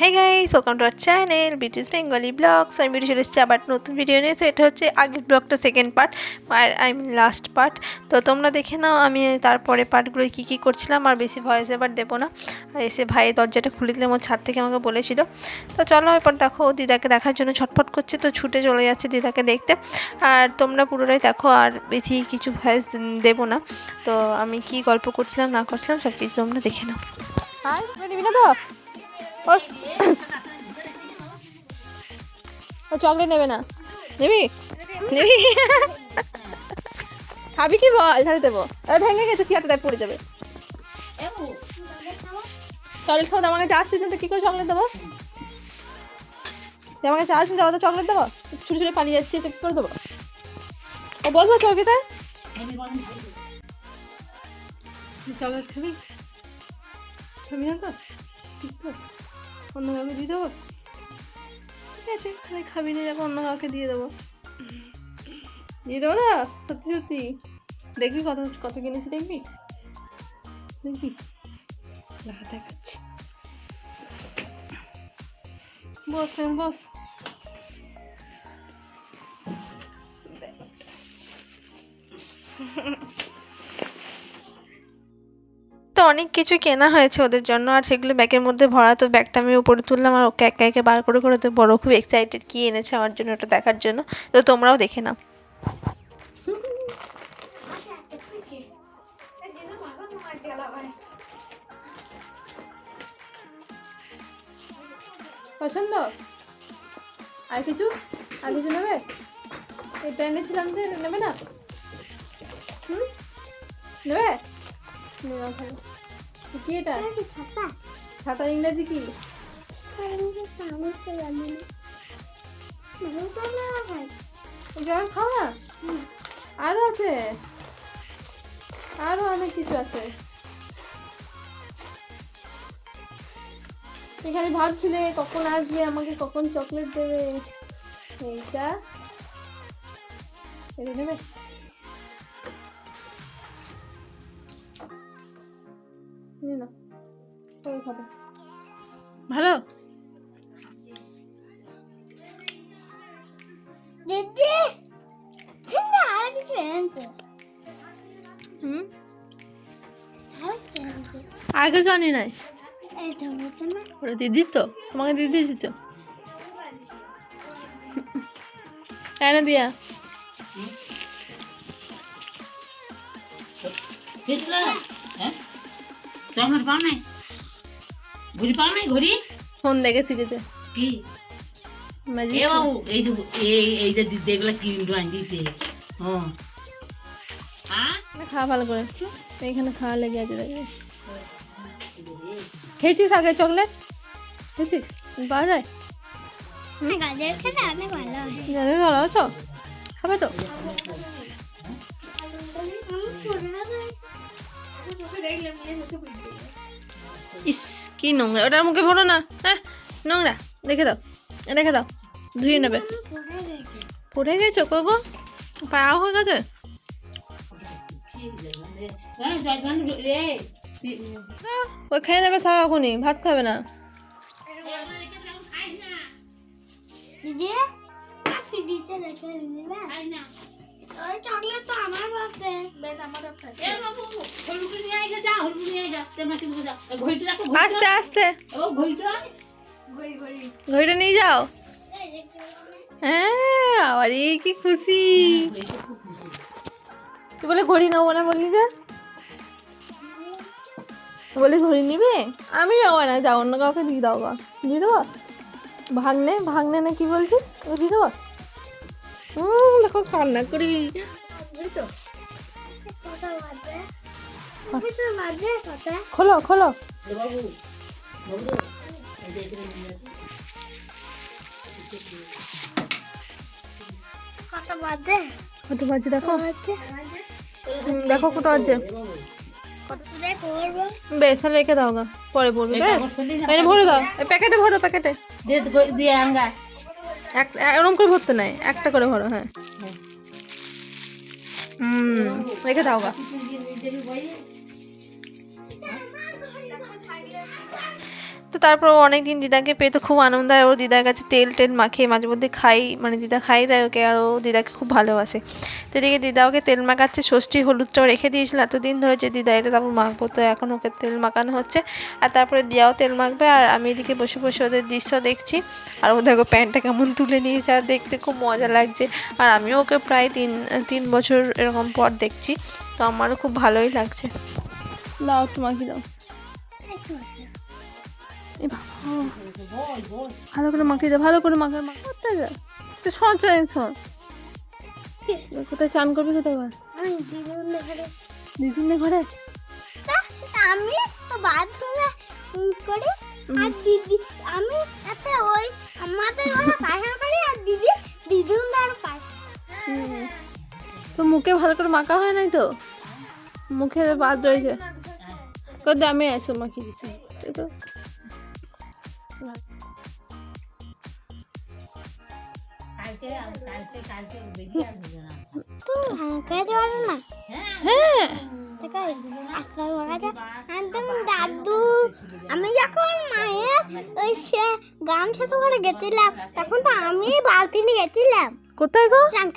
হ্যাঁ guys welcome to our channel বিটিস Bengali vlogs আমি চলে এসেছি আবার নতুন ভিডিও নিয়েছি এটা হচ্ছে আগের ব্লগটা সেকেন্ড পার্ট আর আই মিন লাস্ট পার্ট তো তোমরা দেখে নাও, আমি তারপরে পার্টগুলো কী কী করছিলাম, আর বেশি ভয়েস এবার দেবো না। আর এসে ভাই দরজাটা খুলে দিলে আমার ছাদ থেকে আমাকে বলেছিল। তো চলো এরপর দেখো, দিদাকে দেখার জন্য ছটফট করছে, তো ছুটে চলে যাচ্ছে দিদাকে দেখতে। আর তোমরা পুরোটাই দেখো, আর বেশি কিছু ভয়েস দেবো না। তো আমি কি গল্প করছিলাম, না করছিলাম সব কিছু তোমরা দেখে নাও। আর ও চকলেট নেবে না। নেবি? নেবি? খাবি কি বল? ঝাড়ে দেবো। ভেঙে গেছে, চেয়ারটা তাই পড়ে যাবে। চকলেট খাব আমাকে কাছে আসছিস না, তো কী করে চকলেট দেবো? আমাকে কাছে আসছিস তো চকলেট দেবো? ছুটে ছুটে পালিয়ে যাচ্ছি, তো কী করে দেবো? ও বসবো চৌকিতে? চকলেট খাবি? খাবি না তো? ঠিক তো অন্য কাউকে দিয়ে দেবো? ঠিক আছে, তাহলে খাবি না যাব, অন্য কাউকে দিয়ে দেবো। দিয়ে দেবো না সত্যি সত্যি। দেখবি কত কত কিনেছি, দেখবি? দেখবি? দেখা দেখাচ্ছি। বস বস। তো অনেক কিছু কেনা হয়েছে ওদের জন্য, আর সেগুলো ব্যাগের মধ্যে ভরা, তো ব্যাগটা আমি উপরে তুললাম, আর ওকে একা একে বার করে করে তো বড় খুব এক্সাইটেড কি এনেছে আমার জন্য ওটা দেখার জন্য। তো তোমরাও দেখে নাও। পছন্দ? আর কিছু? আর কিছু নেবে? এটা এনেছিলাম যে নেবে না? হুম? নেবে? নিলাম ভালো কি এটা? ছাতা? ইংরেজি কি? আরও আছে? আরও অনেক কিছু আছে। এখানে ভাবছিলে কখন আসবে আমাকে কখন চকলেট দেবে? এইটা। নেবে। ভালো? আগে জানি হুম? আর কিছু আনি নাই? ওটা দিদি তো তোমাকে দিদি দিয়েছি তো না দিয়া। হিটলার हं? তোমার পাও নাই ঘুরি পাও নাই ঘুরি ফোন দেখে শিখেছে কি এ বাবু এই যে এই এই যে দেখলা হ্যাঁ। হ্যাঁ খাওয়া ভালো করে। এইখানে খাওয়া লেগে আছে দেখবে। খেয়েছিস আগে চকলেট খেয়েছিস? পাওয়া যায়? গাজর খেতে অনেক ভালো হয়। জানি ভালো আছো? খাবে তো? ইস কি নোংরা। ওটার মুখে ভরো না। হ্যাঁ নোংরা। রেখে দাও। রেখে দাও। ধুয়ে নেবে। পড়ে গেছো। কো গো? পাওয়া হয়ে গেছে? ও খেয়ে নেবে সব এখনই? ভাত খাবে না? দিদি কি দিতে রেখে না ওই চকলেট তো আমার বাপে বেশ আমার বাপে এ বাবু হলুদ নিয়ে আইলে যা হলুদ নিয়ে যা তে মাটি দিয়ে যা। ঘড়িটা রাখো আস্তে আস্তে। ও ঘড়িটা ঘড়িটা নিয়ে যাও। হ্যাঁ কি খুশি। তুই বলে ঘড়ি নেব না বললি যে? তুই বলে ঘড়ি নিবে? আমি যাব না যাও অন্য কাউকে দিয়ে দাও গা দিয়ে দেবো? ভাগ্নে ভাগ্নে না কি বলছিস? ও দিয়ে দেবো? দেখো কান্না করি। খোলো খোলো। কত বাজে দেখো। দেখো কত আছে বেশ রেখে দাও গা। পরে পড়বে বেশ। ভরে দাও। প্যাকেটে ভরো প্যাকেটে। দিয়ে আঙ্গা এক এরকম করে ভরতে নাই একটা করে ভরো হ্যাঁ। হুম রেখে দাও গা তো তারপর অনেক দিন দিদাকে পেয়ে তো খুব আনন্দ হয়। ও দিদার কাছে তেল টেল মাখিয়ে মাঝে মধ্যে খাই মানে দিদা খাই দেয় ওকে আর ও দিদাকে খুব ভালোবাসে। তো এদিকে দিদা ওকে তেল মাখাচ্ছে, ষষ্ঠী হলুদটাও রেখে দিয়েছিল। এতদিন ধরে যে দিদা এটা তারপর মাখবো, তো এখন ওকে তেল মাখানো হচ্ছে। আর তারপরে দিয়াও তেল মাখবে আর আমি এদিকে বসে বসে ওদের দৃশ্য দেখছি। আর ও দেখো প্যান্টটা কেমন তুলে নিয়েছে আর দেখতে খুব মজা লাগছে। আর আমিও ওকে প্রায় তিন তিন বছর এরকম পর দেখছি, তো আমারও খুব ভালোই লাগছে। দাও একটু মাখি দাও। ভালো করে মাখিয়ে দাও ভালো করে মাখার মা কোথায় যা? তো শোন চলেন শোন। কোথায় চান করবি কোথায় বল? আমি ঘরে? আমি বাথরুমে করি আর দিদি আমি ওই আমাদের ঘরে পায়খানা করি আর দিদি দিদুন পায় তো মুখে ভালো করে মাখা হয় নাই তো? মুখে বাদ রয়েছে। কত আমি এসো মাখিয়ে দিচ্ছি। তো। দাদু আমি যখন মায়ের ওই সে গ্রাম ছোট করে গেছিলাম তখন তো আমি বালতি নিয়ে গেছিলাম কোথায় গো চান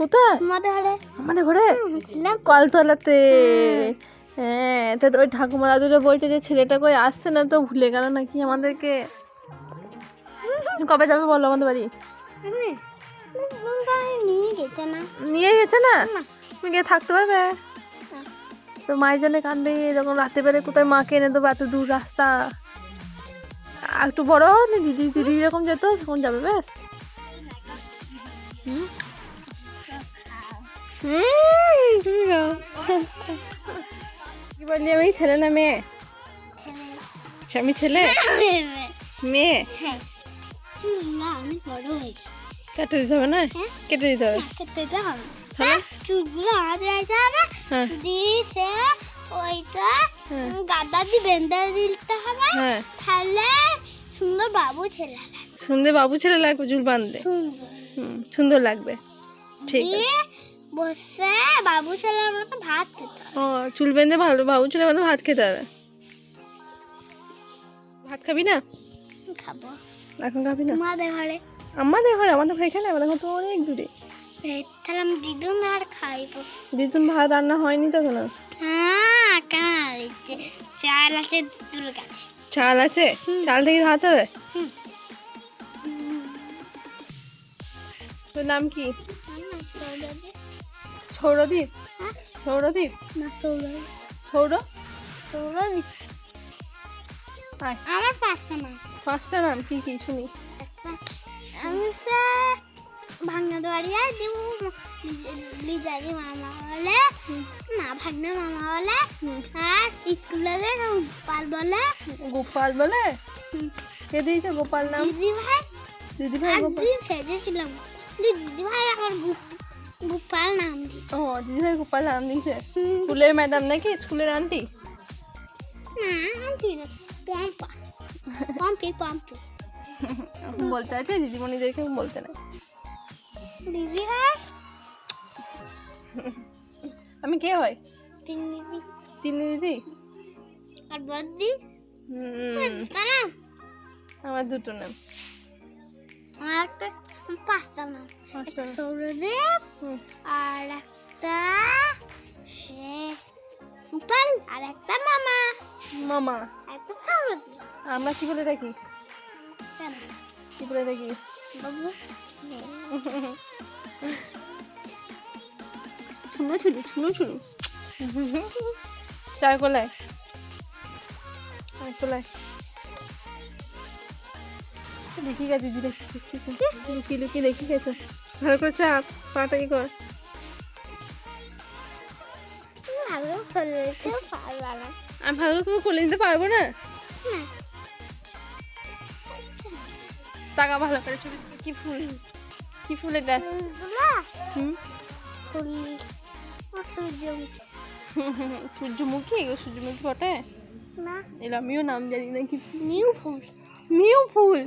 কোথায় আমাদের ঘরে আমাদের ঘরে কলতলাতে হ্যাঁ তা ওই ঠাকুমা দাদুরা বলছে যে ছেলেটা কই আসছে না তো ভুলে গেল নাকি আমাদেরকে কবে যাবে বলো আমাদের বাড়ি নিয়ে গেছে না। নিয়ে গেছে না? না। তুমি গিয়ে থাকতে পারবে। তো মায়ের জন্য কান্দে যখন রাতে বেড়ে কোথায় মাকে এনে দেবো এত দূর রাস্তা। একটু বড় দিদি দিদি এরকম যেত তখন যাবে বেশ কি বললি আমি ছেলে না মেয়ে? আমি ছেলে? মেয়ে। হ্যাঁ। না আমি বড় হয়েছি। কেটে দিতে হবে না? হ্যাঁ। কেটে দিতে হবে। কেটে দিতে হবে। তাহলে? চুলগুলো আজ রাখতে হবে। হ্যাঁ। দিয়ে সে ওইটা হ্যাঁ। গাদা দিয়ে বেঁধে দিতে হবে। হ্যাঁ। তাহলে সুন্দর বাবু ছেলে লাগবে। সন্ধে বাবু ছেলে লাগবে চুল বাঁধতে সুন্দর। হুম সুন্দর লাগবে। ঠিক আছে। বসে বাবু ছেলের মতো ভাত খেতে হবে। ও চুল বেঁধে ভালো বাবু ছেলে মতো ভাত খেতে হবে? ভাত খাবি না? খাব। এখন খাবি না? তোমাদের ঘরে। আমাদের ঘরে আমাদের ঘরে এখানে আমাদের ঘর তো অনেক দূরে। তাহলে আমি দিদুন আর খাইবো। দিদুন ভাত রান্না হয়নি তো কোনো হ্যাঁ কেন? চাল আছে দুটোর কাছে চাল আছে? চাল থেকে ভাত হবে? তোর নাম কি। সৌরদীপ। হ্যাঁ? সৌরদীপ? না সৌরভ সৌর? আয়। আমার পাঁচটা না পাঁচটা নাম? কি কি? শুনি। ভাঙনা দোয়ারিয়া দিব লিজারি মামা বলে না ভাগনা মামা বলে আর স্কুলে যে পাল বলে। গোপাল বলে। কে দিয়েছে গোপাল নাম? দিদি ভাই। দিদি ভাই গোপাল। সেজেছিলাম দিদি ভাই আমার গোপাল নাম দিয়েছে। ও দিদি ভাই গোপাল নাম দিয়েছে? স্কুলের ম্যাডাম নাকি? স্কুলের আন্টি? না আন্টি না পম্পা। পম্পি পম্পি। বলতে আছে দিদিমণিদেরকে বলতে না দিদি ভাই আমি কে হয়? দিদি। তিনি দিদি? আর বদ্দি? আমার দুটো নাম। আমার একটা পাঁচটা নাম। সৌরদেব আর একটা সে আর একটা মামা। মামা। একটা সৌরদেব আমরা কি বলে রাখি? কি রাখি বাবু শুনো ছুনি শুনো ছুনি চার কোলায়। কোলায়। দেখি গেছে দিদি দেখি দেখছি লুকিয়ে লুকিয়ে দেখি গেছো। ভালো করে চাপ পাটা কি কর? আমি ভালো করে কোলে নিতে পারব না। টাকা ভালো করে ছবি কি ফুল? কি ফুল এটা ফুল সূর্যমুখী। সূর্যমুখী? বটে? না। এগুলো আমিও নাম জানি না কি নিউ ফুল। মিউ ফুল?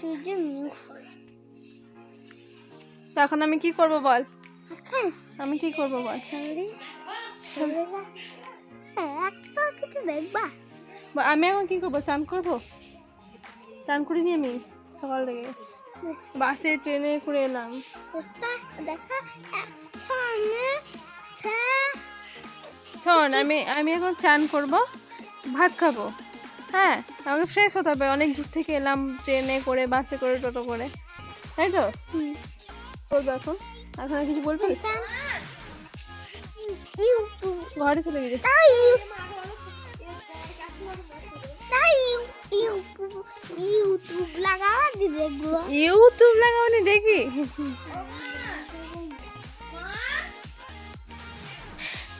সূর্য নিউ ফুল। তো এখন আমি কি করব বল? আমি কি করব বল? একটা কিছু দেখবা। আমি এখন কি করব? চান করব? চান করিনি আমি সকাল থেকে। বাসে ট্রেনে করে এলাম। শোন আমি আমি এখন চান করব ভাত খাব। হ্যাঁ আমাকে ফ্রেশ হতে হবে। অনেক দূর থেকে এলাম ট্রেনে করে বাসে করে টোটো করে। তাই তো? করব এখন এখন কিছু বলবি? ঘরে চলে গেছি ইউটিউব লাগাও দি দেখব। ইউটিউব লাগাবনি দেখবি?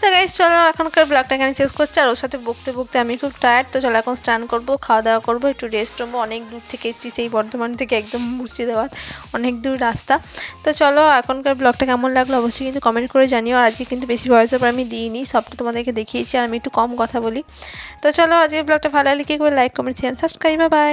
তো গাইজ চলো এখনকার ব্লগটা এখানে শেষ করছি। আর ওর সাথে বকতে বকতে আমি খুব টায়ার্ড তো চলো এখন স্নান করব, খাওয়া দাওয়া করব, একটু রেস্ট নেব। অনেক দূর থেকে এসেছি, সেই বর্ধমান থেকে একদম মুর্শিদাবাদ, অনেক দূর রাস্তা। তো চলো এখনকার ব্লগটা কেমন লাগল অবশ্যই কিন্তু কমেন্ট করে জানিও। আর আজকে কিন্তু বেশি ভয়েস ওভার আমি দিইনি, সবটা তোমাদেরকে দেখিয়েছি, আর আমি একটু কম কথা বলি। তো চলো আজকের ব্লগটা ভালো লাগলে কি করে like comment share subscribe bye